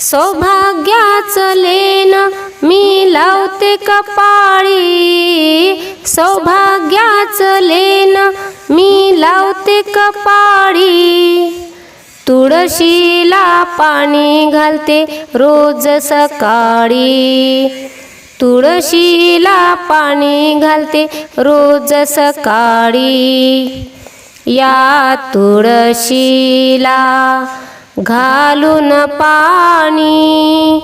सौभाग्याचं लेन मी लावते कपाळी. सौभाग्याचं लेन मी लावते कपाळी. तुळशीला पाणी घालते रोज सकाळी. तुळशीला पाणी घालते रोज सकाळी. या तुळशीला घालून पाणी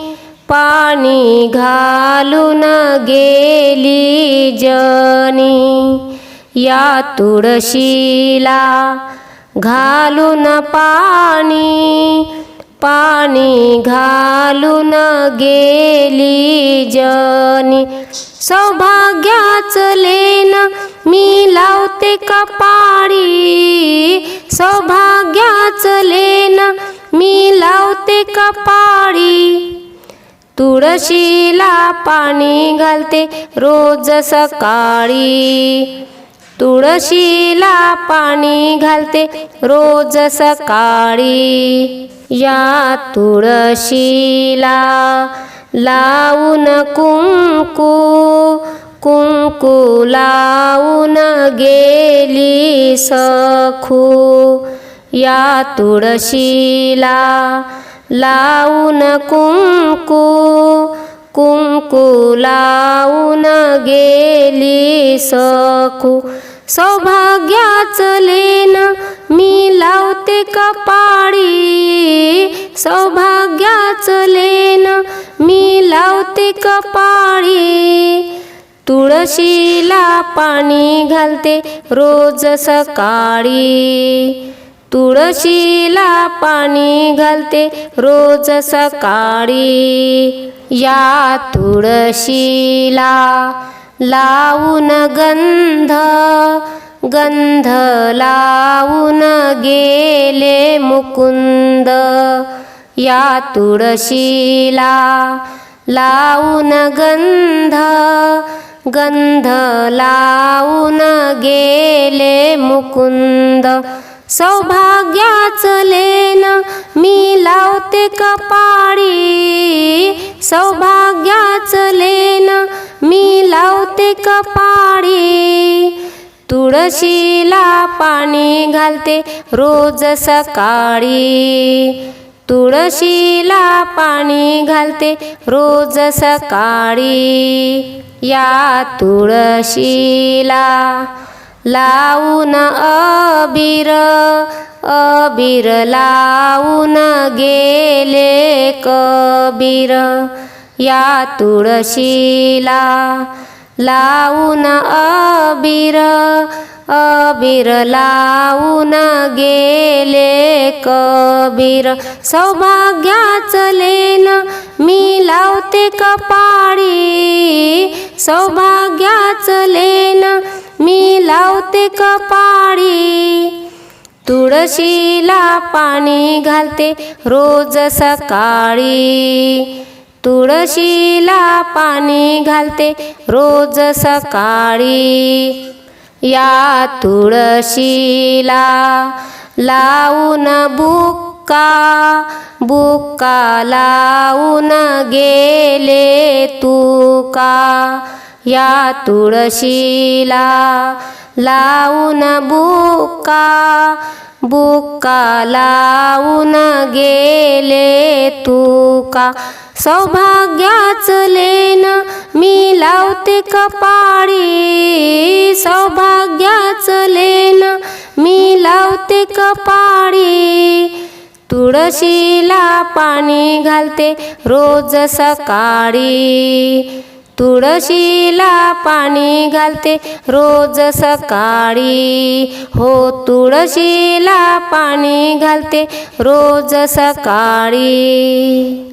पाणी घालून गेली जनी. या तुळशीला घालून पाणी पाणी घालून गेली जनी. सौभाग्याचं लेन मी लावते कपाळी सौभाग्याचं लेन लावते कपाळी. तुळशीला पाणी घालते रोज सकाळी. तुळशीला पाणी घालते रोज सकाळी. या तुळशीला लावून कुंकू कुंकू लावून गेली सखू. या तुळशीला लावून कुंकू कुंकू लावून गेली सखू. सौभाग्याचं लेन मी लावते कपाळी. सौभाग्याचं लेन मी लावते कपाळी. तुळशीला पाणी घालते रोज सकाळी. तुळशीला पाणी घालते रोज सकाळी. या तुळशीला लावून गंध गंध लावून गेले मुकुंद. या तुळशीला लावून गंध गंध लावून गेले मुकुंद. सौभाग्याचं लेन मी लावते कपाळी. सौभाग्याचं लेन मी लावते कपाळी. तुळशीला पाणी घालते रोज सकाळी. तुळशीला पाणी घालते रोज सकाळी. या तुळशीला लावून अबीर अबीर लावून गेले कबीर. या तुळशीला लावून अबीर अबीर लावून गेले कबीर. सौभाग्याचं लेन मी लावते कपाळी सौभाग्याचं लेन मी लावते कपाळी. तुळशीला पाणी घालते रोज सकाळी. तुळशीला पाणी घालते रोज सकाळी. या तुळशीला लावून बुक्का बुक्का लावून गेले तुका. या तुळशीला लावून बुक्का बुक्का लावून गेले तुका. सौभाग्याचं लेन मी लावते कपाळी सौभाग्याचं लेन मी लावते कपाळी. तुळशीला पाणी घालते रोज सकाळी. तुळशीला पाणी घालते रोज सकाळी. हो तुळशीला पाणी घालते रोज सकाळी.